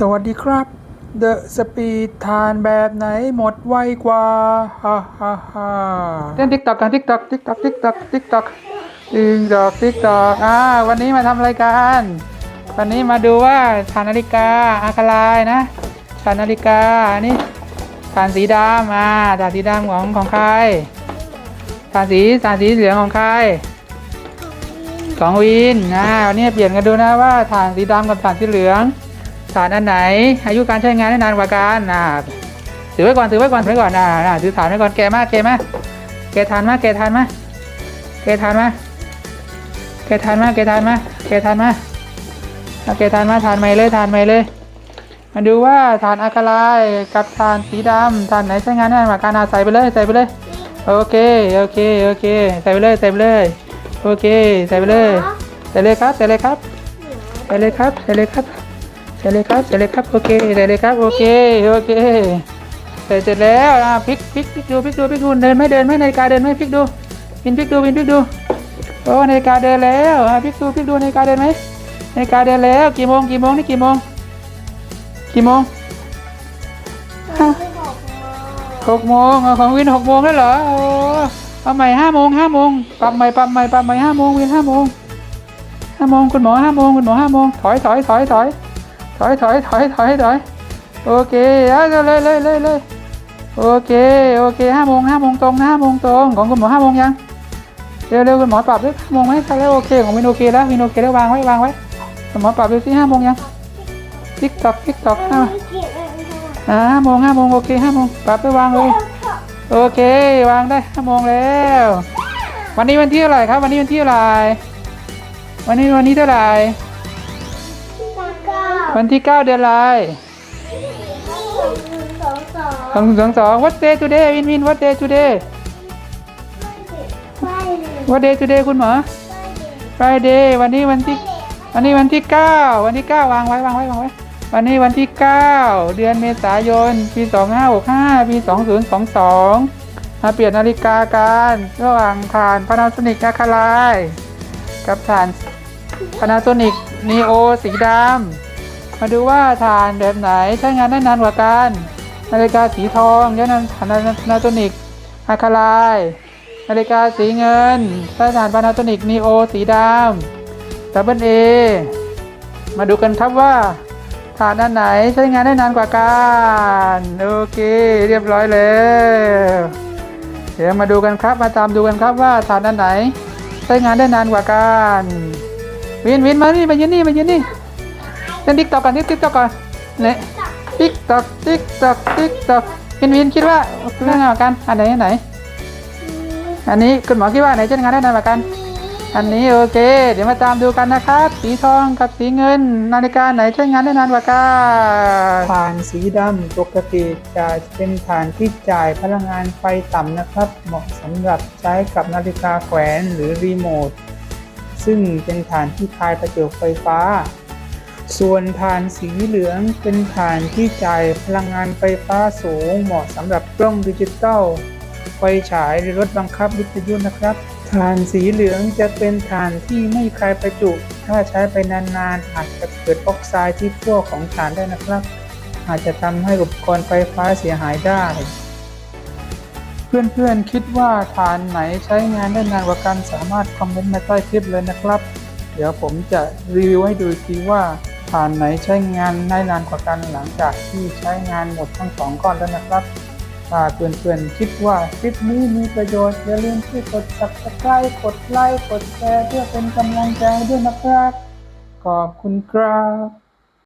สวัสดีครับ The Speed ทานแบบไหนหมดไวกว่าฮ่าฮ่าฮ่าเล่นทิกตอกกันทิกตอกทิกตอกทิกตอกทิกตอกทิกตอกทิกตอกอ่าวันนี้มาทำอะไรกันวันนี้มาดูว่าฐานนาฬิกาอาคาลายนะฐานนาฬิกาอันนี้ฐานสีดำอ่าฐานสีดำของของใครฐานสีฐานสีเหลืองของใครของวินนะวันนี้เปลี่ยนกันดูนะว่าฐานสีดำกับฐานสีเหลือง ฐานอันไหน อายุการใช้งานได้นานกว่ากันนะถือไว้ก่อนถือไว้ก่อนถือไว้ก่อนนะนะถือฐานไว้ก่อนแกมากแกมากแกะฐานมากแกะฐานมากแกะฐานมาแกะฐานมากแกะฐานมาแกะฐานมาเอาแกะฐานมาฐานใหมเลยฐานใหมเลย มาดูว่าฐานอะคาไลกับฐานสีดำฐานไหนใช้งานได้นานกว่ากันอะใส่ไปเลยใส่ไปเลยโอเค โอเค โอเค ใส่ไปเลย ใส่ไปเลย โอเค ใส่ไปเลย ใส่เลยครับ ใส่เลยครับ ใส่เลยครับ ใส่เลยครับ ใส่เลยครับใส่เลยครับโอเคใส่เลยครับโอเคโอเคใส่เสร็จแล้วอะพลิกพลิกพลิกดูพลิกดูพลิกดูเดินไหม่เดินไหม่นาฬิกาเดินไหมพลิกดูวินพลิกดูวินพลิกดูโอ้นาฬิกาเดินแล้วอะพลิกดูพลิกดูนาฬิกาเดินไหมนาฬิกาเดินแล้วกี่โมงกี่โมงนี่กี่โมงกี่โมงหกโมงของวินหกโมงแล้วเหรอโอ้เอาใหม่ห้าโมงห้าโมงปรับใหม่ปรับใหม่ปรับใหม่ห้าโมงวินห้าโมงห้าโมงคุณหมอห้าโมงคุณหมอห้าโมงถอยถอยถอยถอย ถอยถอยถอยถอยถอยโอเคอะเลยเลยเลยเลยโอเคโอเคห้าโมงห้าโมงตรงห้าโมงตรงของคุณหมอห้าโมงยังเร็วเร็วคุณหมอปรับด้วยห้าโมงไหมใช่แล้วโอเคของวินโอเคแล้ววินโอเคแล้ววางไว้วางไว้คุณหมอปรับดูสิห้าโมงยังติ๊กตอกติ๊กตอกห้าอ่าห้าโมงห้าโมงโอเคห้าโมงปรับไปวางเลยโอเควางได้ห้าโมงแล้ว วันนี้วันที่เท่าไหร่ครับ วันนี้วันที่เท่าไหร่วันนี้วันนี้เท่าไหร่ วันที่เก้าเดือนอะไรสองสองสอง what day today วินวิน what day today what day today คุณหมอ Friday วันนี้วันที่วันนี้วันที่เก้าวันที่เก้าวางไว้วางไว้วางไว้ วันนี้วันที่เก้าเดือนเมษายน ปีสองห้าหกห้าปีสองศูนย์สองสองมาเปลี่ยนนาฬิกากันระหว่างฐาน Panasonic อะคาไลกับฐาน Panasonic Neo สีดำ มาดูว่าฐานแบบไหนใช้งานได้นานกว่ากันนาฬิกาสีทองใช้งานฐาน Panasonic อะคาไลนาฬิกาสีเงินใช้ฐาน Panasonic Neo สีดำดับเบิลเอมาดูกันครับว่าฐานอันไหนใช้งานได้นานกว่ากันโอเคเรียบร้อยแล้วเดี๋ยวมาดูกันครับมาตามดูกันครับว่าฐานอันไหนใช้งานได้นานกว่ากันวินวินมานี่มายืนนี่มายืนนี่ เล่นติ๊กตอกกันติ๊กตอกก่อนเนี่ยติ๊กตอกติ๊กตอกติ๊กตอกวินวินคิดว่าเรื่องงานกันอันไหนอันไหน อันนี้คุณหมอคิดว่าไหนใช้งานได้นานกว่ากัน อันนี้โอเค เดี๋ยวมาตามดูกันนะครับ สีทองกับสีเงิน นาฬิกาไหนใช้งานได้นานกว่ากันฐานสีดำปกติจะเป็นฐานที่จ่ายพลังงานไฟต่ำนะครับ เหมาะสำหรับใช้กับนาฬิกาแขวนหรือรีโมทซึ่งเป็นฐานที่คายประจุไฟฟ้า ส่วนฐานสีเหลืองเป็นฐานที่จ่ายพลังงานไฟฟ้าสูงเหมาะสำหรับกล้องดิจิตอลไฟฉายหรือรถบังคับวิทยุนะครับถ่านสีเหลืองจะเป็นถ่านที่ไม่คายประจุ ถ้าใช้ไปนานๆ อาจจะเกิดออกไซด์ที่พวของถ่านได้นะครับ อาจจะทำให้อุปกรณ์ไฟฟ้าเสียหายได้ เพื่อนๆคิดว่าฐานไหนใช้งานได้นานกว่ากันสามารถคอมเมนต์มาใต้คลิปเลยนะครับ เดี๋ยวผมจะรีวิวให้ดูทีว่า ผ่านไหนใช้งานได้นานกว่ากันหลังจากที่ใช้งานหมดทั้งสองก้อนแล้วนะครับถ้าเพื่อนๆคิดว่าคลิปนี้มีประโยชน์อย่าลืมที่กด subscribe กดไลค์กดแชร์เพื่อเป็นกำลังใจด้วยนะครับ ขอบคุณครับ